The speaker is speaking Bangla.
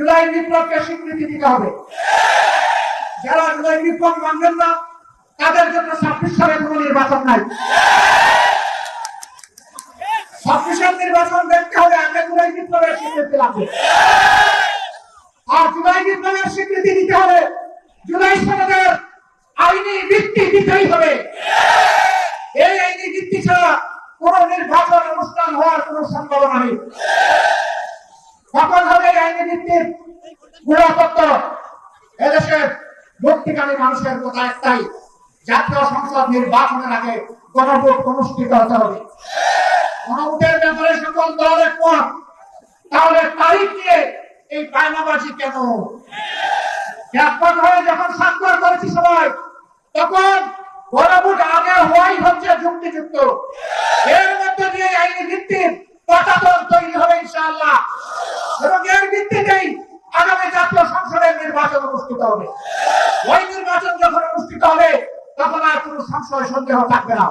জুলাই বিপ্লবকে স্বীকৃতি দিতে হবে। যারা জুলাই বিপ্লব মানবেন না, তাদের জন্য ছাব্বিশ সালে কোনো নির্বাচন নাই। আর জুলাই বিপ্লবের স্বীকৃতি দিতে হবে, জুলাই আইনি ভিত্তি দিতেই হবে। এই আইনি ভিত্তি ছাড়া কোন নির্বাচন অনুষ্ঠান হওয়ার কোন সম্ভাবনা নেই। তাহলে তারিখ নিয়ে এই পায়নাবাজি কেন? একমত হয়ে যখন স্বাক্ষর করেছি সবাই, তখন গণভোট আগে হওয়াই হচ্ছে যুক্তিযুক্ত। এর মধ্যে দিয়ে আইনি ভিত্তির পটাতন তৈরি হবে ইনশাআল্লাহ। ভিত্তিতেই আগামী জাতীয় সংসদের নির্বাচন অনুষ্ঠিত হবে। ওই নির্বাচন যখন অনুষ্ঠিত হবে, তখন আর কোনো সংশয় সন্দেহ থাকবে না।